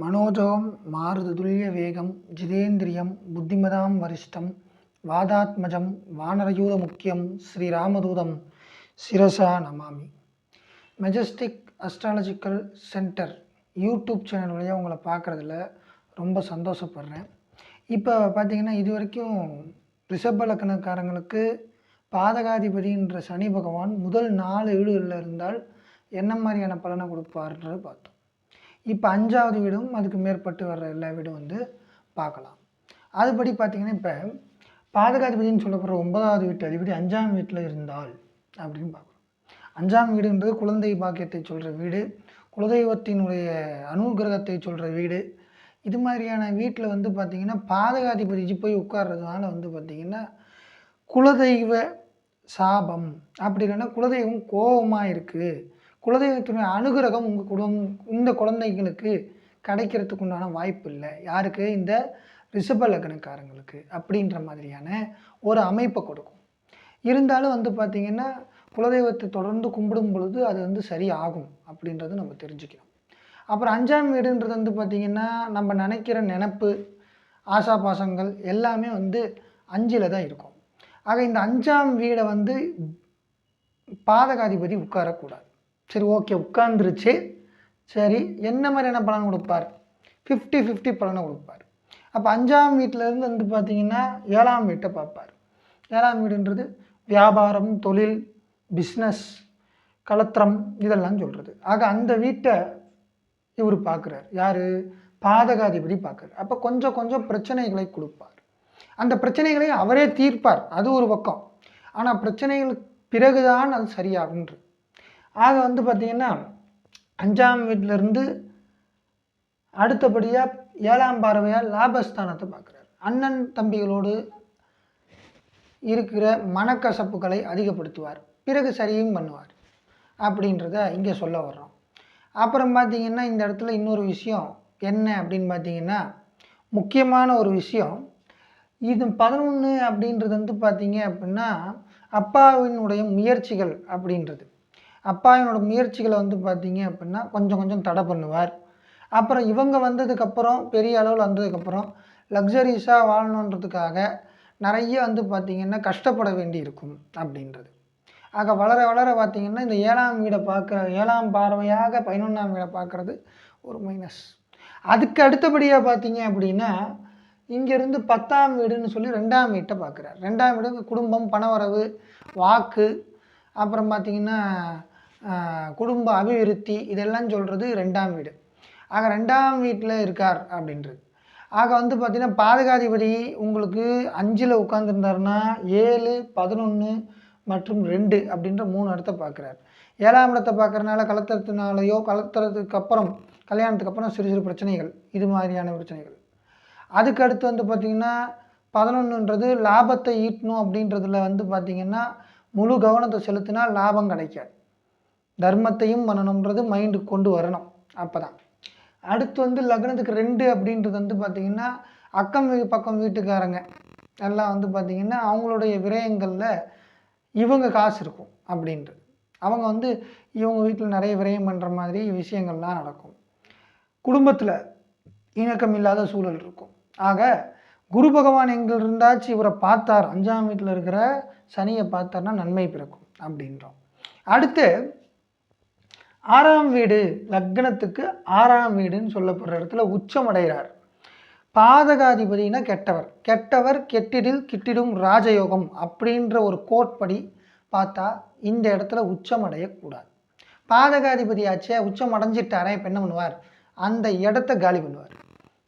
மனோஜவம் மாருததுல்ய வேகம் ஜிதேந்திரியம் புத்திமதாம் வரிஷ்டம் வாதாத்மஜம் வானரயூத முக்கியம் ஸ்ரீராமதூதம் சிரசா நமாமி. Majestic astrological centre YouTube channel வழியாக உங்களை பார்க்குறதுல ரொம்ப சந்தோஷப்படுறேன். இப்போ பார்த்தீங்கன்னா இது வரைக்கும் ரிஷபலக்கணக்காரங்களுக்கு பாதகாதிபதின்ற சனி பகவான் முதல் நாலு வீடுகளில் இருந்தால் என்ன மாதிரியான பலனை கொடுப்பார்ன்றது பார்த்தோம். இப்போ அஞ்சாவது வீடும் அதுக்கு மேற்பட்டு வர்ற எல்லா வீடும் வந்து பார்க்கலாம். அதுபடி பார்த்திங்கன்னா இப்போ பாதகாதிபதினு சொல்லப்படுற ஒன்பதாவது வீட்டு அதிபதி அஞ்சாம் வீட்டில் இருந்தால் அப்படின்னு பார்க்குறோம். அஞ்சாம் வீடுன்றது குழந்தை பாக்கியத்தை சொல்கிற வீடு குலதெய்வத்தினுடைய அனுகிரகத்தை சொல்கிற வீடு. இது மாதிரியான வீட்டில் வந்து பார்த்திங்கன்னா பாதகாதிபதி போய் உட்கார்றதுனால வந்து பார்த்திங்கன்னா குலதெய்வ சாபம். அப்படி இல்லைன்னா குலதெய்வம் கோபமாக இருக்குது குலதெய்வத்தினுடைய அனுகிரகம் உங்கள் குடும்பம் இந்த குழந்தைங்களுக்கு கிடைக்கிறதுக்கு உண்டான வாய்ப்பு இல்லை யாருக்கு? இந்த ரிஷப லக்னக்காரங்களுக்கு அப்படின்ற மாதிரியான ஒரு அமைப்பை கொடுக்கும். இருந்தாலும் வந்து பார்த்திங்கன்னா குலதெய்வத்தை தொடர்ந்து கும்பிடும் பொழுது அது வந்து சரியாகும் அப்படின்றது நம்ம தெரிஞ்சுக்கணும். அப்புறம் அஞ்சாம் வீடுன்றது வந்து பார்த்திங்கன்னா நம்ம நினைக்கிற நினப்பு ஆசாபாசங்கள் எல்லாமே வந்து அஞ்சில் தான் இருக்கும். ஆக இந்த அஞ்சாம் வீடை வந்து பாதகாதிபதி உட்காரக்கூடாது. சரி ஓகே உட்காந்துருச்சு சரி என்ன மாதிரியான பலன் கொடுப்பார்? ஃபிஃப்டி ஃபிஃப்டி பலனை கொடுப்பார். அப்போ அஞ்சாம் வீட்டிலேருந்து வந்து பார்த்திங்கன்னா ஏழாம் வீட்டை பார்ப்பார். ஏழாம் வீடுன்றது வியாபாரம் தொழில் பிஸ்னஸ் கலத்திரம் இதெல்லாம் சொல்கிறது ஆக அந்த வீட்டை இவர் பார்க்குறார். யார்? பாதகாதிபதி பார்க்குறார். அப்போ கொஞ்சம் கொஞ்சம் பிரச்சனைகளை கொடுப்பார். அந்த பிரச்சனைகளை அவரே தீர்ப்பார். அது ஒரு பக்கம். ஆனால் பிரச்சனைகள் பிறகுதான் அது சரியாகுன்றது ஆக வந்து பார்த்திங்கன்னா அஞ்சாம் வீட்டிலேருந்து அடுத்தபடியாக ஏழாம் பார்வையாக லாபஸ்தானத்தை பார்க்குறாரு. அண்ணன் தம்பிகளோடு இருக்கிற மனக்கசப்புகளை அதிகப்படுத்துவார். பிறகு சரியும் பண்ணுவார். அப்படின்றத இங்கே சொல்ல வர்றோம். அப்புறம் பார்த்திங்கன்னா இந்த இடத்துல இன்னொரு விஷயம் என்ன அப்படின்னு பார்த்தீங்கன்னா முக்கியமான ஒரு விஷயம். இது பதினொன்று அப்படின்றது வந்து பார்த்தீங்க அப்படின்னா அப்பாவினுடைய முயற்சிகள் அப்படின்றது. அப்பாவினோட முயற்சிகளை வந்து பார்த்தீங்க அப்படின்னா கொஞ்சம் கொஞ்சம் தடை பண்ணுவார். அப்புறம் இவங்க வந்ததுக்கப்புறம் பெரிய அளவில் வந்ததுக்கப்புறம் லக்ஸரிஸாக வாழணுன்றதுக்காக நிறைய வந்து பார்த்திங்கன்னா கஷ்டப்பட வேண்டி இருக்கும் அப்படின்றது. ஆக வளர வளர பார்த்திங்கன்னா இந்த ஏழாம் வீடை பார்க்குற ஏழாம் பார்வையாக பதினொன்றாம் வீடை பார்க்குறது ஒரு மைனஸ் அதுக்கு அடுத்தபடியாக பார்த்தீங்க அப்படின்னா இங்கேருந்து பத்தாம் வீடுன்னு சொல்லி ரெண்டாம் வீட்டை பார்க்குறார். ரெண்டாம் வீடு குடும்பம் பணவரவு வாக்கு அப்புறம் பார்த்திங்கன்னா குடும்ப அபிவிருத்தி இதெல்லாம் சொல்கிறது ரெண்டாம் வீடு. ஆக ரெண்டாம் வீட்டில் இருக்கார் அப்படின்றது. ஆக வந்து பார்த்திங்கன்னா பாதகாதிபதி உங்களுக்கு அஞ்சில் உட்காந்துருந்தாருன்னா ஏழு பதினொன்று மற்றும் ரெண்டு அப்படின்ற மூணு இடத்த பார்க்குறாரு ஏழாம் இடத்தை பார்க்குறனால கலத்துறதுனாலையோ கலத்துறதுக்கு அப்புறம் கல்யாணத்துக்கு அப்புறம் சிறு சிறு பிரச்சனைகள் இது மாதிரியான பிரச்சனைகள். அதுக்கு அடுத்து வந்து பார்த்திங்கன்னா பதினொன்றுன்றது லாபத்தை ஈட்டணும் அப்படின்றதுல வந்து பார்த்திங்கன்னா முழு கவனத்தை செலுத்தினா லாபம் கிடைக்காது. தர்மத்தையும் பண்ணணுன்றது மைண்டுக்கு கொண்டு வரணும். அப்போ தான் அடுத்து வந்து லக்னத்துக்கு ரெண்டு அப்படின்றது வந்து பார்த்திங்கன்னா அக்கம் பக்கம் வீட்டுக்காரங்க. எல்லாம் வந்து பார்த்திங்கன்னா அவங்களுடைய விரயங்களில் இவங்க காசு இருக்கும் அப்படின்றது அவங்க வந்து இவங்க வீட்டில் நிறைய விரயம் பண்ணுற மாதிரி விஷயங்கள்லாம் நடக்கும். குடும்பத்தில் இணக்கம் இல்லாத சூழல் இருக்கும். ஆக குரு பகவான் எங்கள் இருந்தாச்சு இவரை பார்த்தார். அஞ்சாம் வீட்டில் இருக்கிற சனியை பார்த்தார்னா நன்மை பிறக்கும் அப்படின்றோம். அடுத்து ஆறாம் வீடு லக்னத்துக்கு ஆறாம் வீடுன்னு சொல்லப்படுற இடத்துல உச்சம் அடைகிறார் பாதகாதிபதினா கெட்டவர். கெட்டவர் கெட்டிடில் கிட்டிடும் ராஜயோகம் அப்படின்ற ஒரு கோட்படி பார்த்தா இந்த இடத்துல உச்சம் அடையக்கூடாது பாதகாதிபதி ஆச்சே உச்சம் அடைஞ்சிட்டாரே இப்போ என்ன பண்ணுவார்? அந்த இடத்த காலி பண்ணுவார்.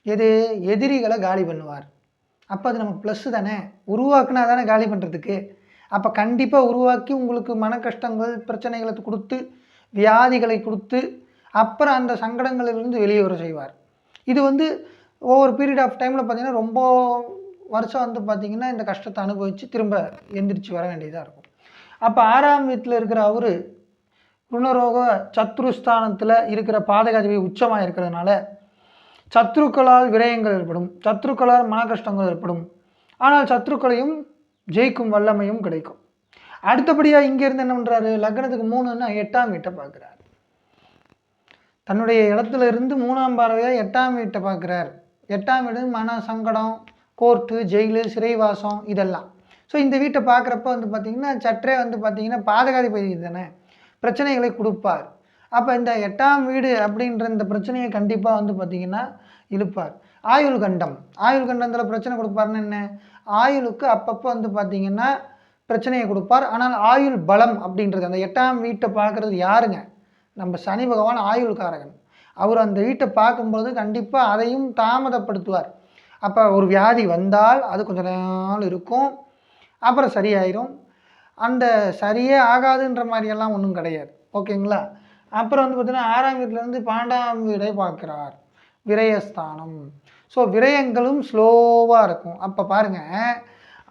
எது? எதிரிகளை காலி பண்ணுவார். அப்போ அது நம்ம ப்ளஸ்ஸு தானே? உருவாக்குனா தானே காலி பண்ணுறதுக்கு அப்போ கண்டிப்பாக உருவாக்கி உங்களுக்கு மன கஷ்டங்கள் பிரச்சனைகளை கொடுத்து வியாதிகளை கொடுத்து அப்புறம் அந்த சங்கடங்களிலிருந்து வெளியே வர செய்வார். இது வந்து ஒவ்வொரு பீரியட் ஆஃப் டைமில் பார்த்திங்கன்னா ரொம்ப வருஷம் வந்து பார்த்திங்கன்னா இந்த கஷ்டத்தை அனுபவித்து திரும்ப எந்திரிச்சு வர வேண்டியதாக இருக்கும். அப்போ ஆறாம் வீட்டில் இருக்கிற அவர் ருணரோக சத்ருஸ்தானத்தில் இருக்கிற பாதகாதிபதி உச்சமாக இருக்கிறதுனால சத்ருக்களால் விரயங்கள் ஏற்படும் சத்ருக்களால் மன கஷ்டங்கள் ஏற்படும். ஆனால் சத்ருக்களையும் ஜெயிக்கும் வல்லமையும் கிடைக்கும். அடுத்தபடியாக இங்கேருந்து என்ன பண்ணுறாரு லக்னத்துக்கு மூணுன்னா எட்டாம் வீட்டை பார்க்குறாரு. தன்னுடைய இடத்துல இருந்து மூணாம் பார்வையாக எட்டாம் வீட்டை பார்க்குறார். எட்டாம் வீடு மன சங்கடம் கோர்ட்டு ஜெயிலு சிறைவாசம் இதெல்லாம். ஸோ இந்த வீட்டை பார்க்குறப்ப வந்து பார்த்திங்கன்னா சற்றே வந்து பார்த்திங்கன்னா பாதகாதிபதி தானே? பிரச்சனைகளை கொடுப்பார். அப்போ இந்த எட்டாம் வீடு அப்படின்ற இந்த பிரச்சனையை கண்டிப்பாக வந்து பார்த்திங்கன்னா இழுப்பார். ஆயுள் கண்டம். ஆயுள் கண்டத்தில் பிரச்சனை கொடுப்பாருன்னு என்ன? ஆயுளுக்கு அப்பப்போ வந்து பார்த்திங்கன்னா பிரச்சனையை கொடுப்பார். ஆனால் ஆயுள் பலம் அப்படின்றது அந்த எட்டாம் வீட்டை பார்க்குறது யாருங்க? நம்ம சனி பகவான் ஆயுள்காரகன். அவர் அந்த வீட்டை பார்க்கும்போது கண்டிப்பாக அதையும் தாமதப்படுத்துவார். அப்போ ஒரு வியாதி வந்தால் அது கொஞ்ச நாள் இருக்கும். அப்புறம் சரியாயிரும். அந்த சரியே ஆகாதுன்ற மாதிரியெல்லாம் ஒன்றும் கிடையாது. ஓகேங்களா? அப்புறம் வந்து பார்த்திங்கன்னா ஆறாம் வீட்டிலேருந்து பன்னெண்டாம் வீடை பார்க்குறார். விரயஸ்தானம். ஸோ விரயங்களும் ஸ்லோவாக இருக்கும். அப்போ பாருங்கள்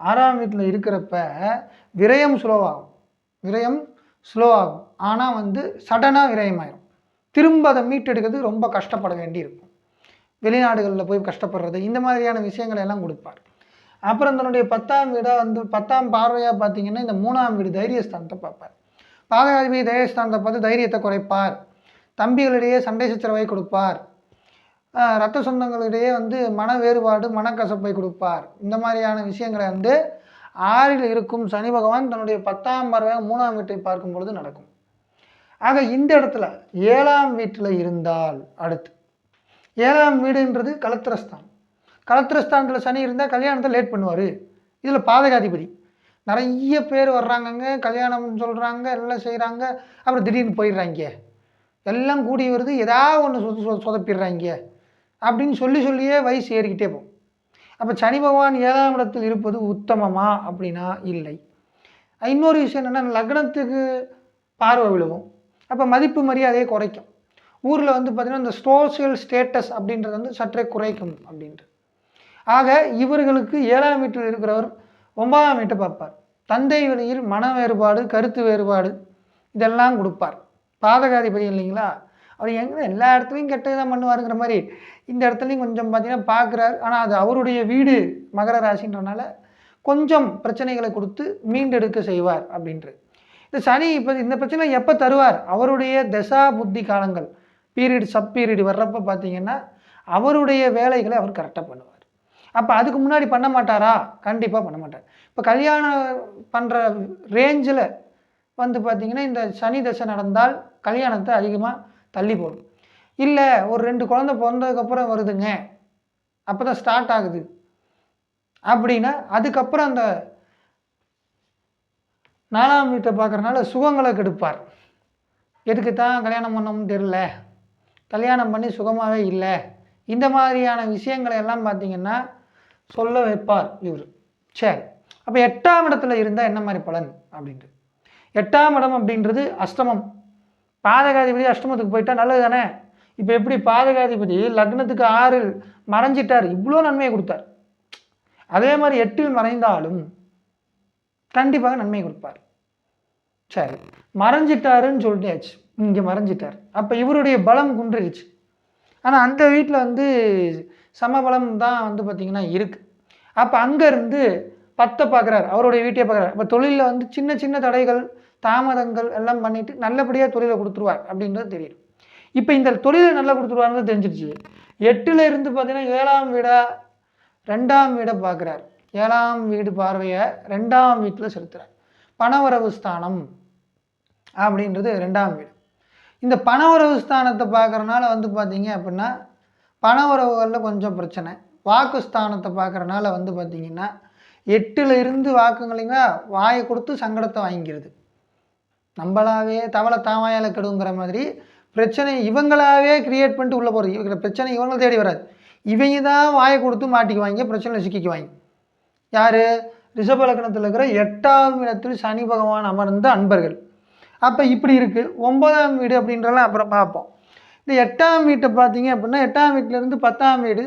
ஆறாம் வீட்டில் இருக்கிறப்ப விரயம் ஸ்லோவாகும் விரயம் ஸ்லோ ஆகும். ஆனால் வந்து சடனாக விரயமாயிரும். திரும்ப அதை மீட்டெடுக்கிறது ரொம்ப கஷ்டப்பட வேண்டியிருக்கும். வெளிநாடுகளில் போய் கஷ்டப்படுறது இந்த மாதிரியான விஷயங்களை எல்லாம் கொடுப்பார். அப்புறம் தன்னுடைய பத்தாம் வீடாக வந்து பத்தாம் பார்வையாக பார்த்தீங்கன்னா இந்த மூணாம் வீடு தைரியஸ்தானத்தை பார்ப்பார். பாதகாதிபதி தைரியஸ்தானத்தை பார்த்து தைரியத்தை குறைப்பார். தம்பிகளிடையே சண்டை சச்சரவை கொடுப்பார். ரத்த சொந்தங்களிடையே வந்து மன வேறுபாடு மனக்கசப்பை கொடுப்பார். இந்த மாதிரியான விஷயங்களை வந்து ஆறில் இருக்கும் சனி பகவான் தன்னுடைய பத்தாம் பார்வையாக மூணாம் வீட்டை பார்க்கும் பொழுது நடக்கும். ஆக இந்த இடத்துல ஏழாம் வீட்டில் இருந்தால் அடுத்து. ஏழாம் வீடுன்றது கலத்திரஸ்தான். கலத்திரஸ்தானத்தில் சனி இருந்தால் கல்யாணத்தை லேட் பண்ணுவார். இதில் பாதகாதிபதி. நிறைய பேர் வர்றாங்கங்க கல்யாணம் சொல்கிறாங்க எல்லாம் செய்கிறாங்க அப்புறம் திடீர்னு போயிடுறாங்க. எல்லாம் கூடி வருது ஏதாவது ஒன்று சொத சொதப்பிடுறாங்க. அப்படின்னு சொல்லி சொல்லியே வயசு ஏறிக்கிட்டே போகும். அப்போ சனி பகவான் ஏழாம் இடத்தில் இருப்பது உத்தமமா அப்படின்னா இல்லை. இன்னொரு விஷயம் என்னென்னா லக்னத்துக்கு பார்வை விழுவும். அப்போ மதிப்பு மரியாதையை குறைக்கும். ஊரில் வந்து பார்த்திங்கன்னா இந்த சோசியல் ஸ்டேட்டஸ் அப்படின்றது வந்து சற்றே குறைக்கும் அப்படின்ட்டு. ஆக இவர்களுக்கு ஏழாம் வீட்டில் இருக்கிறவர் ஒன்பதாம் வீட்டை பார்ப்பார். தந்தை வழியில் மன வேறுபாடு கருத்து வேறுபாடு இதெல்லாம் கொடுப்பார். பாதகாதிபதி இல்லைங்களா? அவர் எங்கே எல்லா இடத்துலையும் கெட்டது தான் பண்ணுவாருங்கிற மாதிரி இந்த இடத்துலையும் கொஞ்சம் பார்த்தீங்கன்னா பார்க்குறாரு ஆனால் அது அவருடைய வீடு மகர ராசின்றனால கொஞ்சம் பிரச்சனைகளை கொடுத்து மீண்டெடுக்க செய்வார் அப்படின்றது இந்த சனி இப்போ இந்த பிரச்சனை எப்போ தருவார்? அவருடைய தசா புத்தி காலங்கள் பீரியட் சப் பீரியட் வர்றப்ப பார்த்தீங்கன்னா அவருடைய வேலைகளை அவர் கரெக்டாக பண்ணுவார். அப்போ அதுக்கு முன்னாடி பண்ண மாட்டாரா? கண்டிப்பாக பண்ண மாட்டார். இப்போ கல்யாணம் பண்ணுற ரேஞ்சில் வந்து பார்த்திங்கன்னா இந்த சனி தசை நடந்தால் கல்யாணத்தை அதிகமாக தள்ளி போடும். இல்லை ஒரு ரெண்டு குழந்தை பிறந்ததுக்கப்புறம் வருதுங்க. அப்போ தான் ஸ்டார்ட் ஆகுது. அப்படின்னா அதுக்கப்புறம் அந்த நாலாம் வீட்டை பார்க்குறனால சுகங்களை கெடுப்பார். எதுக்கு தான் கல்யாணம் பண்ணோம்னு தெரில கல்யாணம் பண்ணி சுகமாகவே இல்லை. இந்த மாதிரியான விஷயங்களை எல்லாம் பார்த்தீங்கன்னா சொல்ல வைப்பார் இவர். சரி. அப்போ எட்டாம் இடத்துல இருந்தால் என்ன மாதிரி பலன்? அப்படின்ட்டு. எட்டாம் இடம் அப்படின்றது அஷ்டமம். பாதகாதிபதி அஷ்டமத்துக்கு போயிட்டா நல்லது தானே இப்போ எப்படி பாதகாதிபதி லக்னத்துக்கு ஆறில் மறைஞ்சிட்டார். இவ்வளோ நன்மையை கொடுத்தார். அதே மாதிரி எட்டில் மறைந்தாலும் கண்டிப்பாக நன்மை கொடுப்பார். சரி மறைஞ்சிட்டாருன்னு சொல்லிட்டேச்சு. இங்கே மறைஞ்சிட்டார். அப்போ இவருடைய பலம் குன்றிருச்சு. ஆனால் அந்த வீட்டில் வந்து சமபலம் தான் வந்து பார்த்திங்கன்னா இருக்குது அப்போ அங்கேருந்து பத்தை பார்க்குறாரு அவருடைய வீட்டையே பார்க்குறாரு. இப்போ தொழிலில் வந்து சின்ன சின்ன தடைகள் தாமதங்கள் எல்லாம் பண்ணிவிட்டு நல்லபடியாக தொழிலை கொடுத்துருவார் அப்படின்றது தெரியும் இப்போ இந்த தொழிலை நல்லா கொடுத்துருவாருன்னு தெரிஞ்சிருச்சு. எட்டுல இருந்து பார்த்தீங்கன்னா ஏழாம் வீடாக ரெண்டாம் வீடை பார்க்குறார். ஏழாம் வீடு பார்வையை ரெண்டாம் வீட்டில் செலுத்துகிறார் பணவரவு ஸ்தானம் அப்படின்றது ரெண்டாம் வீடு. இந்த பணவரவு ஸ்தானத்தை பார்க்குறனால வந்து பார்த்தீங்க அப்படின்னா பணவரவுகளில் கொஞ்சம் பிரச்சனை. வாக்கு ஸ்தானத்தை பார்க்குறனால வந்து பார்த்திங்கன்னா எட்டுல இருந்து வாக்குங்களைங்க வாயை கொடுத்து சங்கடத்தை வாங்கிக்கிறது. நம்மளாவே தவளை தாமாயால் கெடுங்கிற மாதிரி பிரச்சனை இவங்களாவே கிரியேட் பண்ணிட்டு உள்ளே போகிறது இவங்க பிரச்சனை இவங்களை தேடி வராது. இவங்க தான் வாயை கொடுத்து மாட்டிக்குவாங்க பிரச்சனையில் சிக்கிக்குவாங்க யார்? ரிஷப லக்னத்தில் இருக்கிற எட்டாம் இடத்தில் சனி பகவான் அமர்ந்த அன்பர்கள். அப்போ இப்படி இருக்குது ஒன்பதாம் வீடு அப்படின்றலாம் அப்புறம் பார்ப்போம். இந்த எட்டாம் வீட்டை பார்த்தீங்க அப்படின்னா எட்டாம் வீட்டிலேருந்து பத்தாம் வீடு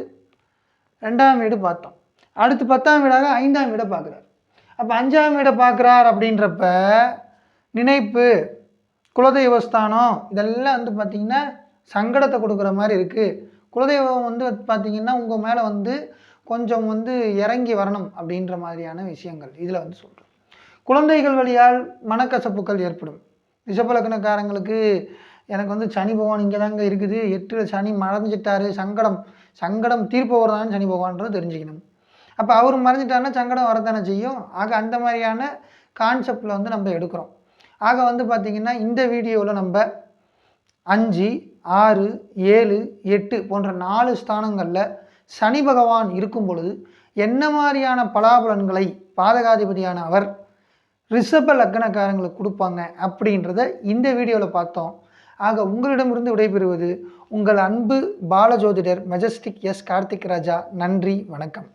ரெண்டாம் வீடு பார்த்தோம். அடுத்து பத்தாம் வீடாக ஐந்தாம் வீடை பார்க்குறார். அப்போ அஞ்சாம் வீடை பார்க்குறார் அப்படின்றப்ப நினைப்பு குலதெய்வஸ்தானம் இதெல்லாம் வந்து பார்த்திங்கன்னா சங்கடத்தை கொடுக்குற மாதிரி இருக்குது குலதெய்வம் வந்து பார்த்திங்கன்னா உங்கள் மேலே வந்து கொஞ்சம் வந்து இறங்கி வரணும் அப்படின்ற மாதிரியான விஷயங்கள் இதில் வந்து சொல்கிறோம் குழந்தைகள் வழியால் மனக்கசப்புகள் ஏற்படும். ரிஷபலக்கணக்காரங்களுக்கு எனக்கு வந்து சனி பகவான் இங்கே தாங்க இருக்குது. எட்டில் சனி மறைஞ்சிட்டாரு. சங்கடம் சங்கடம் தீர்ப்பவர் தான் சனி பகவான்றது தெரிஞ்சுக்கணும். அப்போ அவர் மறைஞ்சிட்டாருன்னா சங்கடம் வரத்தானே செய்யும்? ஆக அந்த மாதிரியான கான்செப்டில் வந்து நம்ம எடுக்கிறோம். ஆக வந்து பார்த்திங்கன்னா இந்த வீடியோவில் நம்ம அஞ்சு ஆறு ஏழு எட்டு போன்ற நாலு ஸ்தானங்களில் சனி பகவான் இருக்கும் பொழுது என்ன மாதிரியான பலாபலன்களை பாதகாதிபதியான அவர் ரிஷப லக்னக்காரங்களுக்கு கொடுப்பாங்க அப்படின்றத இந்த வீடியோவில் பார்த்தோம். ஆக உங்களிடமிருந்து விடைபெறுவது உங்கள் அன்பு பாலஜோதிடர் மெஜஸ்டிக் எஸ் கார்த்திக் ராஜா. நன்றி வணக்கம்.